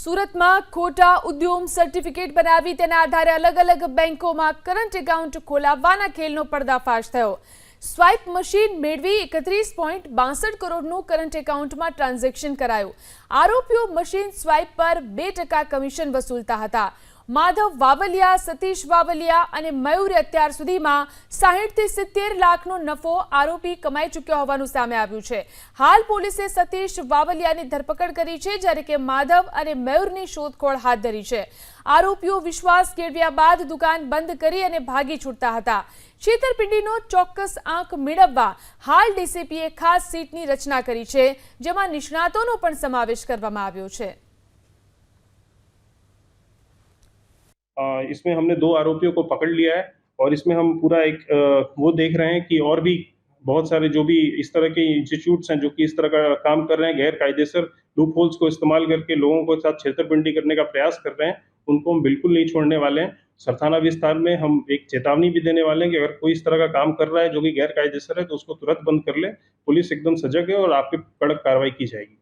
સુરતમાં ખોટા ઉદ્યોગ સર્ટિફિકેટ બનાવી તેના આધારે અલગ અલગ બેંકોમાં કરંટ એકાઉન્ટ ખોલાવવાના ખેલનો પર્દાફાશ થયો. સ્વાઇપ મશીન મેળવી એકત્રીસ પોઈન્ટ બાસઠ કરોડનું કરંટ એકાઉન્ટમાં ટ્રાન્ઝેક્શન કરાયું. આરોપીઓ મશીન સ્વાઇપ પર બે ટકા કમિશન વસૂલતા હતા. માધવ વાવલિયા, સતીશ વાવલિયા અને મયુરે અત્યાર સુધીમાં સાહીઠથી સિત્તેર લાખનો નફો આરોપી કમાઈ ચૂક્યો હોવાનું સામે આવ્યું છે. હાલ પોલીસે સતીશ વાવલિયાની ધરપકડ કરી છે, જ્યારે કે માધવ અને મયુરની શોધખોળ હાથ ધરી છે. આરોપીઓ વિશ્વાસ કેળવ્યા બાદ દુકાન બંધ કરી અને ભાગી છૂટતા હતા. છેતરપિંડીનો ચોક્કસ આંક મેળવવા હાલ ડીસીપીએ ખાસ સીટની રચના કરી છે, જેમાં નિષ્ણાતોનો પણ સમાવેશ કરવામાં આવ્યો છે. इसमें हमने दो आरोपियों को पकड़ लिया है और इसमें हम पूरा एक वो देख रहे हैं कि और भी बहुत सारे जो भी इस तरह के इंस्टीट्यूट्स हैं जो कि इस तरह का काम कर रहे हैं गैर कायदेसर लूप होल्स को इस्तेमाल करके लोगों के साथ छेतरपिंडी करने का प्रयास कर रहे हैं, उनको हम बिल्कुल नहीं छोड़ने वाले हैं। सरथाना विस्तार में हम एक चेतावनी भी देने वाले हैं कि अगर कोई इस तरह का काम कर रहा है जो कि गैर कायदेसर है तो उसको तुरंत बंद कर ले। पुलिस एकदम सजग है और आप पे कड़क कार्रवाई की जाएगी।